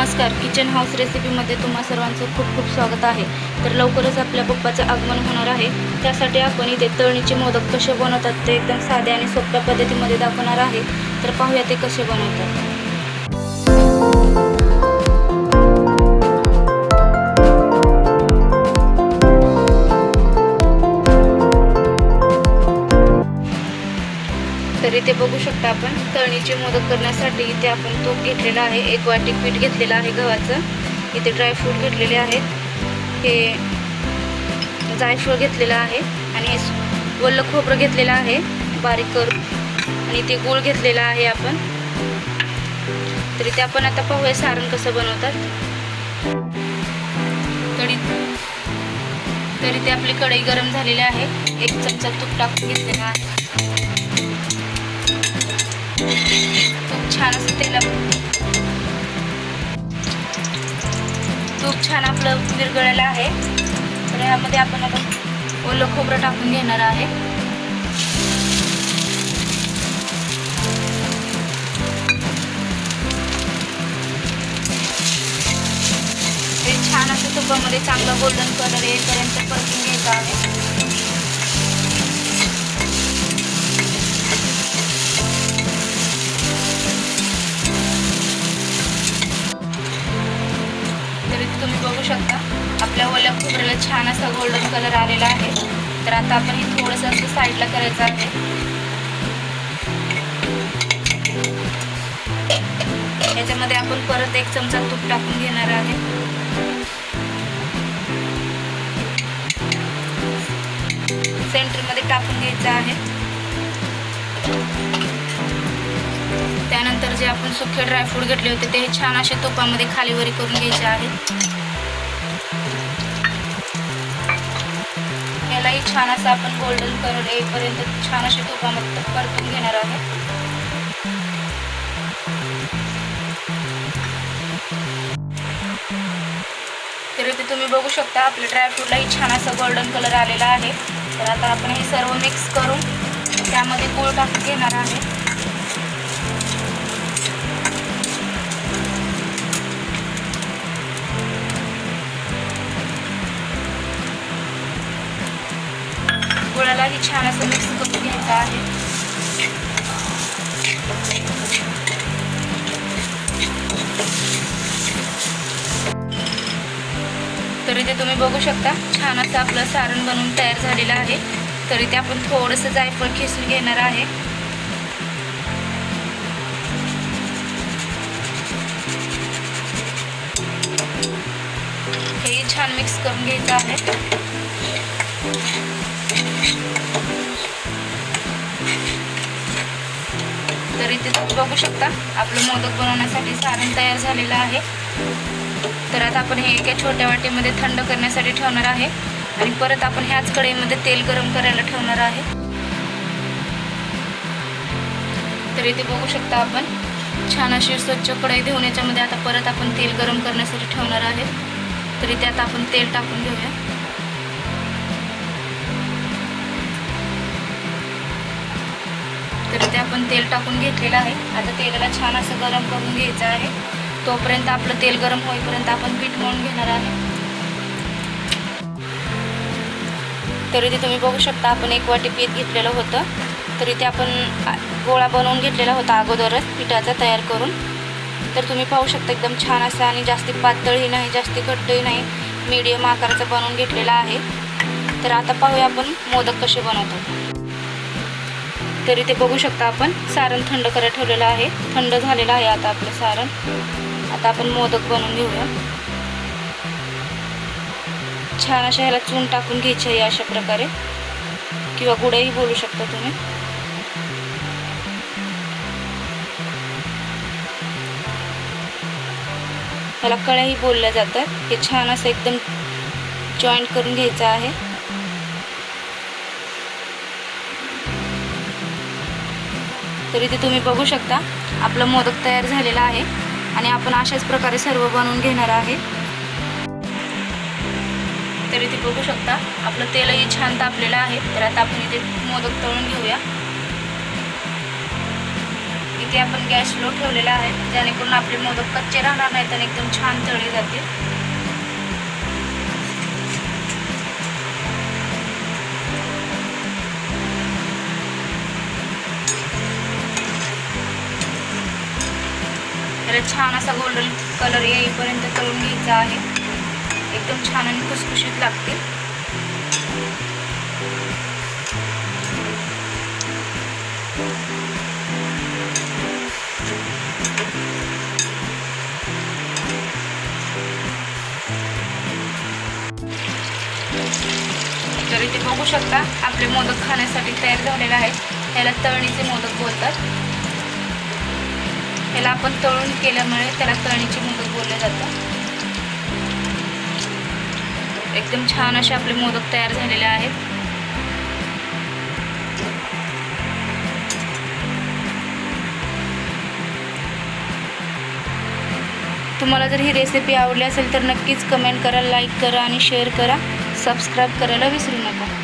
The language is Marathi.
नमस्कार. किचन हाऊस रेसिपीमध्ये तुम्हा सर्वांचं खूप खूप स्वागत आहे. तर लवकरच आपल्या पप्पाचं आगमन होणार आहे. त्यासाठी आपण इथे तळणीचे मोदक कसे बनवतात ते एकदम साध्या आणि सोप्या पद्धतीमध्ये दाखवणार आहे. तर पाहूया ते कसे बनवतात. तर इथे बघू शकता आपण. तळणीची मोदक करण्यासाठी इथे आपण तूप घेतलेला आहे. एक वाटी पीठ घेतलेलं आहे गव्हाचं. इथे ड्रायफ्रूट घेतलेले आहेत. हे जायफळ घेतलेलं आहे आणि वल्ल खोबरं घेतलेलं आहे. बारीक करून. आणि ते गूळ घेतलेला आहे आपण. तर इथे आपण आता पाहूया सारण कसं बनवतात. तरी तरी ते आपली कढई गरम झालेली आहे. एक चमचा तूप टाकून घेतलेला आहे. खूप छान असं तेला तूप छान आपलं विरगळलेलं आहे. तर यामध्ये आपण आता ओलं खोबरं टाकून घेणार आहे. ते छान असं तुपामध्ये चांगलं गोल्डन कलर येईपर्यंत परतून घ्यायचं. तुम्ही बघू शकता. आपल्या ओल्या खोबऱ्याला छान असा गोल्डन कलर आलेला आहे. तर आता आपण हे थोडंसं असं साईडला करायचं आहे. याच्यामध्ये आपण परत एक चमचा तूप टाकून घेणार आहे. सेंटरमध्ये टाकून घ्यायचं आहे. त्यानंतर जे आपण सुखे ड्रायफ्रूट घेतले होते ते छान असे तुपामध्ये खालीवरी करून घ्यायचे आहेत छान असं आपण गोल्डन कलर येईपर्यंत छान असे तुपामध्ये परतून घेणार आहे. तर इथे तुम्ही बघू शकता आपल्या ड्रायफ्रूटलाही छान असं गोल्डन कलर आलेला आहे. तर आता आपण हे सर्व मिक्स करून त्यामध्ये गूळ टाकून घेणार आहे. गुळालाही छान असं मिक्स करून घ्यायचं आहे तर इथे तुम्ही बघू शकता. छान असं आपलं सारण बनवून तयार झालेलं आहे. तर इथे आपण थोडंसं जायफळ खेचून घेणार आहे. हे छान मिक्स करून घ्यायचं आहे. तर इथे तुम्ही बघू शकता. आपलं मोदक बनवण्यासाठी सारण तयार झालेलं आहे. तर आता आपण हे एका छोट्या वाटीमध्ये थंड करण्यासाठी ठेवणार आहे. आणि परत आपण ह्याच कढईमध्ये तेल गरम करायला ठेवणार आहे. तर इथे बघू शकता आपण छान अशी स्वच्छ कढई देऊन याच्यामध्ये आता परत आपण तेल गरम करण्यासाठी ठेवणार आहे. तर इथे आता आपण तेल टाकून घेऊया. आपण तेल टाकून घेतलेलं आहे. आता तेलाला छान असं गरम करून घ्यायचं आहे. तोपर्यंत आपलं तेल गरम होईपर्यंत आपण पीठ मळून घेणार आहे. तर इथे तुम्ही बघू शकता आपण एक वाटी पीठ घेतलेलं होतं. तर इथे आपण गोळा बनवून घेतलेला होता अगोदरच पिठाचा तयार करून. तर तुम्ही पाहू शकता एकदम छान असा आणि जास्ती पातळही नाही जास्ती घट्टही नाही. मीडियम आकाराचा बनवून घेतलेला आहे. तर आता पाहूया आपण मोदक कसे बनवतो. तरी ते बघू शकता आपण. सारण थंड करत ठेवलेलं आहे. थंड झालेलं आहे आता आपलं सारण. आता आपण मोदक बनवून घेऊया. छान अशा ह्याला चून टाकून घ्यायची आहे अशा प्रकारे. किंवा गुडही बोलू शकता तुम्ही. ह्याला कळ्याही बोलल्या जातात. हे छान असं एकदम जॉईंट करून घ्यायचं आहे. तर इथे तुम्ही बघू शकता. आपलं मोदक तयार झालेलं आहे आणि आपण अशाच प्रकारे सर्व बनवून घेणार आहे. तर इथे बघू शकता. आपलं तेलही छान तापलेलं आहे. तर आता आपण इथे मोदक तळून घेऊया. इथे आपण गॅस लो ठेवलेला आहे. जेणेकरून आपले मोदक कच्चे राहणार नाहीत आणि एकदम छान तळले जातील. त्याला छान असा गोल्डन कलर येईपर्यंत तळून घ्यायचा आहे. एकदम छान आणि खुसखुशीत लागते तर इथे बघू शकता आपले मोदक खाण्यासाठी तयार झालेले आहेत. त्याला तळणीचे मोदक बोलतात. त्याला आपण तळून केल्यामुळे त्याला तळणीची मोदक बोलले जातात. एकदम छान असे आपले मोदक तयार झालेले आहेत. तुम्हाला जर ही रेसिपी आवडली असेल तर नक्कीच कमेंट करा लाईक करा आणि शेअर करा. सबस्क्राईब करायला विसरू नका.